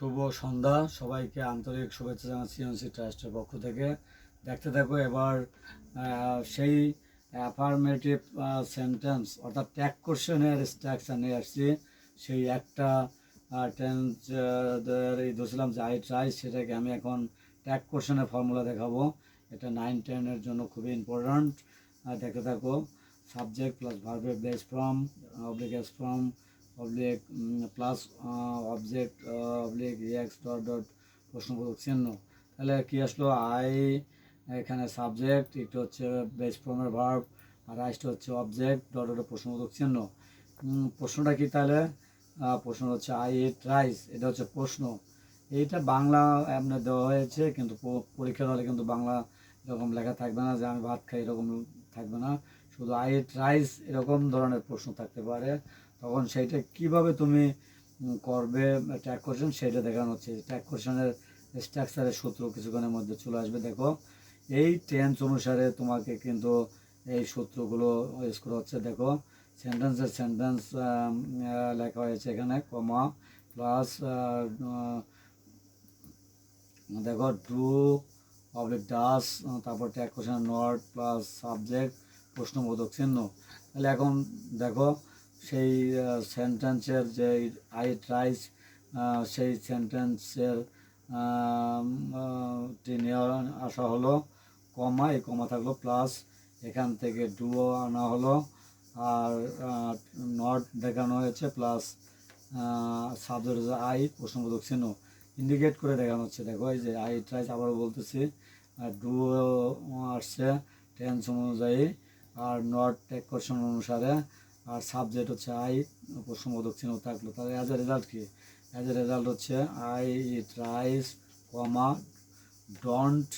শুভ সন্ধ্যা। সবাইকে আন্তরিক শুভেচ্ছা জানাচ্ছি এনসি ট্রাস্টের পক্ষ থেকে। দেখতে থাকো এবার সেই অ্যাফার্মেটিভ সেন্টেন্স অর্থাৎ ট্যাগ কোশ্চেনের স্ট্রাকচার নিয়ে আসছি। সেই একটা টেন্স ধরছিলাম যে আই ট্রাই সেটাকে আমি এখন ট্যাগ কোশ্চেনের ফর্মুলা দেখাবো। এটা নাইন টেনের জন্য খুবই ইম্পর্ট্যান্ট দেখতে থাকো সাবজেক্ট প্লাস ভার্বের base form oblique s form oblique plus object oblique reacts dot dot প্রশ্নবোধক চিহ্ন। তাহলে কি আসলো? আই এখানে সাবজেক্ট একটু হচ্ছে বেস ফর্মের ভার্ব আর আইসটা হচ্ছে অবজেক্ট ডট ডট প্রশ্নবোধক চিহ্ন। প্রশ্নটা কি তাহলে? প্রশ্ন হচ্ছে আই ইট রাইস এটা হচ্ছে প্রশ্ন। এইটা বাংলা আপনার দেওয়া হয়েছে, কিন্তু প- পরীক্ষার হলে কিন্তু বাংলা এরকম লেখা থাকবে না যে আমি ভাত খাই এরকম থাকবে না। শুধু আই ইট রাইস এরকম ধরনের প্রশ্ন থাকতে পারে। তখন সেইটা কীভাবে তুমি করবে ট্যাগ কোশ্চেন সেটা দেখানো হচ্ছে। ট্যাগ কোশ্চেনের স্ট্রাকচারের সূত্র কিছুক্ষণের মধ্যে চলে আসবে। দেখো, এই টেন্স অনুসারে তোমাকে কিন্তু এই সূত্রগুলো ইউজ করা হচ্ছে। দেখো সেন্টেন্সের সেন্টেন্স লেখা হয়েছে এখানে কমা প্লাস দেখো ডু অবলিক ডাস তারপর tag question not plus subject প্রশ্নবোধক চিহ্ন। তাহলে এখন দেখো সেই সেন্টেন্সের যে আই ট্রাইস সেই সেন্টেন্সের নিয়ে আসা হলো কমা, এই কমা থাকল প্লাস এখান থেকে ডুও আনা হলো, আর নট দেখানো হয়েছে প্লাস সাবজেক্ট আই প্রশ্নবোধক চিহ্ন। ইন্ডিকেট করে দেখানো হচ্ছে। দেখো, এই যে আই ট্রাইস আবারও বলতেছি ডুও আসছে টেন্স অনুযায়ী, আর নট টেক কোশ্চেন অনুসারে আর সাবজেক্ট হচ্ছে আই প্রশ্নবোধক চিহ্ন থাকল। তাহলে অ্যাজ এ রেজাল্ট কি? অ্যাজ এ রেজাল্ট হচ্ছে I eat rice comma don't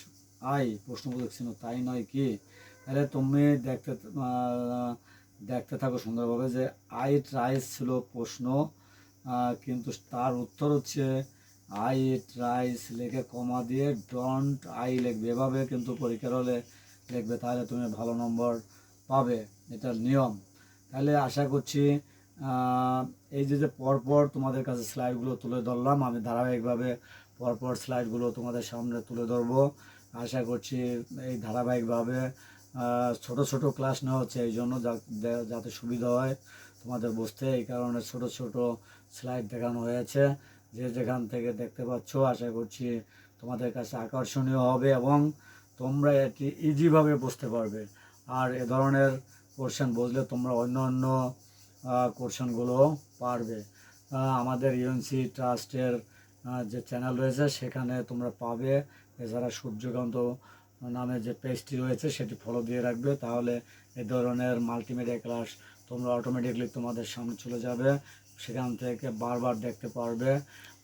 I প্রশ্নবোধক চিহ্ন। তাই নয় কি? তাহলে তুমি দেখতে দেখতে থাকো সুন্দরভাবে যে আই রাইস ছিল প্রশ্ন কিন্তু তার উত্তর হচ্ছে আই ইট রাইস লিখে কমা দিয়ে ডন্ট আই লিখবে। এভাবে কিন্তু পরীক্ষার হলে লিখবে। তাহলে তুমি ভালো নম্বর পাবে। এটা নিয়ম। তাহলে আশা করছি এই যে যে পরপর তোমাদের কাছে স্লাইডগুলো তুলে ধরলাম, আমি ধারাবাহিকভাবে পরপর স্লাইডগুলো তোমাদের সামনে তুলে ধরবো। আশা করছি এই ধারাবাহিকভাবে ছোট ছোট ক্লাস নেওয়া হচ্ছে, এই জন্য যাতে সুবিধা হয় তোমাদের বুঝতে, এই কারণে ছোট ছোট স্লাইড দেখানো হয়েছে। যে যেখান থেকে দেখতে পাচ্ছ, আশা করছি তোমাদের কাছে আকর্ষণীয় হবে এবং তোমরা এটি ইজিভাবে বুঝতে পারবে। আর এ ধরনের কোশ্চেন বুঝলে তোমরা অন্য অন্য কোশ্চেনগুলো পারবে। আমাদের ইউএনসি ট্রাস্টের যে চ্যানেল রয়েছে সেখানে তোমরা পাবে। এছাড়া সূর্যকান্ত নামে যে পেজটি রয়েছে সেটি ফলো দিয়ে রাখবে। তাহলে এ ধরনের মাল্টিমিডিয়া ক্লাস তোমরা অটোমেটিকলি তোমাদের সামনে চলে যাবে। সেখান থেকে বারবার দেখতে পারবে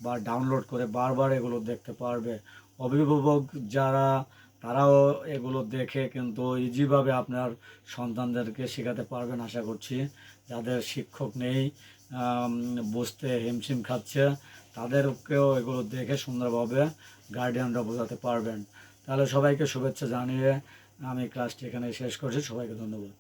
বা ডাউনলোড করে বারবার এগুলো দেখতে পারবে। অভিভাবক যারা তারাও এগুলো দেখে কিন্তু ইজিভাবে আপনার সন্তানদেরকে শেখাতে পারবেন আশা করছি। যাদের শিক্ষক নেই বুঝতে হিমশিম খাচ্ছে, তাদেরকেও এগুলো দেখে সুন্দরভাবে গার্ডিয়ানরা বোঝাতে পারবেন। তাহলে সবাইকে শুভেচ্ছা জানিয়ে আমি ক্লাসটি এখানে শেষ করছি। সবাইকে ধন্যবাদ।